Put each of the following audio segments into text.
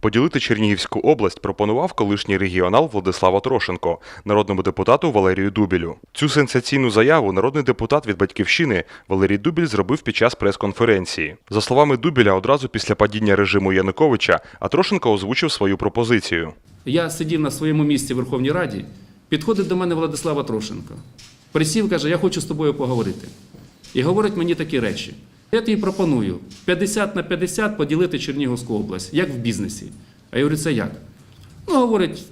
Поділити Чернігівську область пропонував колишній регіонал Владислав Атрошенко, народному депутату Валерію Дубілю. Цю сенсаційну заяву народний депутат від батьківщини Валерій Дубіль зробив під час прес-конференції. За словами Дубіля, одразу після падіння режиму Януковича Атрошенко озвучив свою пропозицію. Я сидів на своєму місці в Верховній Раді, підходить до мене Владислава Трошенко. Присів, каже, я хочу з тобою поговорити. І говорить мені такі речі. Я тобі пропоную 50 на 50 поділити Чернігівську область, як в бізнесі. А я говорю, це як? Ну, говорить,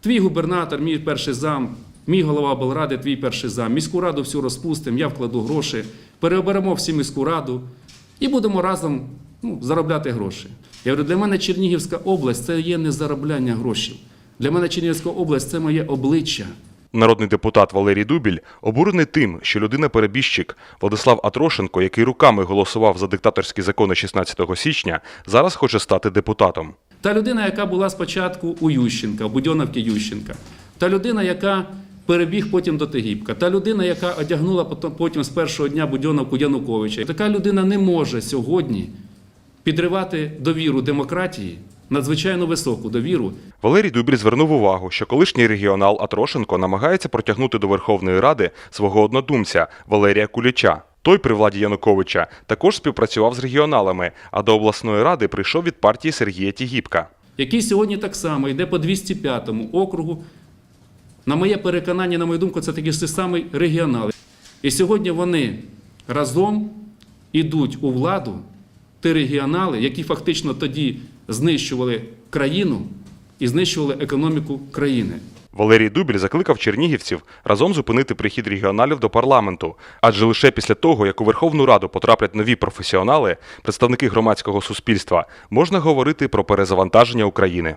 твій губернатор, мій перший зам, мій голова облради, твій перший зам. Міську раду всю розпустимо, я вкладу гроші, переоберемо всі міську раду і будемо разом ну, заробляти гроші. Я говорю, для мене Чернігівська область це є не заробляння грошей. Для мене Чернігівська область це моє обличчя. Народний депутат Валерій Дубіль обурений тим, що людина-перебіжчик Владислав Атрошенко, який руками голосував за диктаторські закони 16 січня, зараз хоче стати депутатом. Та людина, яка була спочатку у Ющенка, у Будьоновки Ющенка, та людина, яка перебіг потім до Тегібка, та людина, яка одягнула потім з першого дня Будьоновку Януковича. Така людина не може сьогодні підривати довіру демократії, надзвичайно високу довіру. Валерій Дубіль звернув увагу, що колишній регіонал Атрошенко намагається протягнути до Верховної Ради свого однодумця Валерія Куліча. Той при владі Януковича також співпрацював з регіоналами, а до обласної ради прийшов від партії Сергія Тігіпка. який сьогодні так само йде по 205 округу. На моє переконання, на мою думку, це такі ж самі регіонали. І сьогодні вони разом ідуть у владу, ті регіонали, які фактично тоді знищували країну і знищували економіку країни. Валерій Дубіль закликав чернігівців разом зупинити прихід регіоналів до парламенту, адже лише після того, як у Верховну Раду потраплять нові професіонали, представники громадського суспільства, можна говорити про перезавантаження України.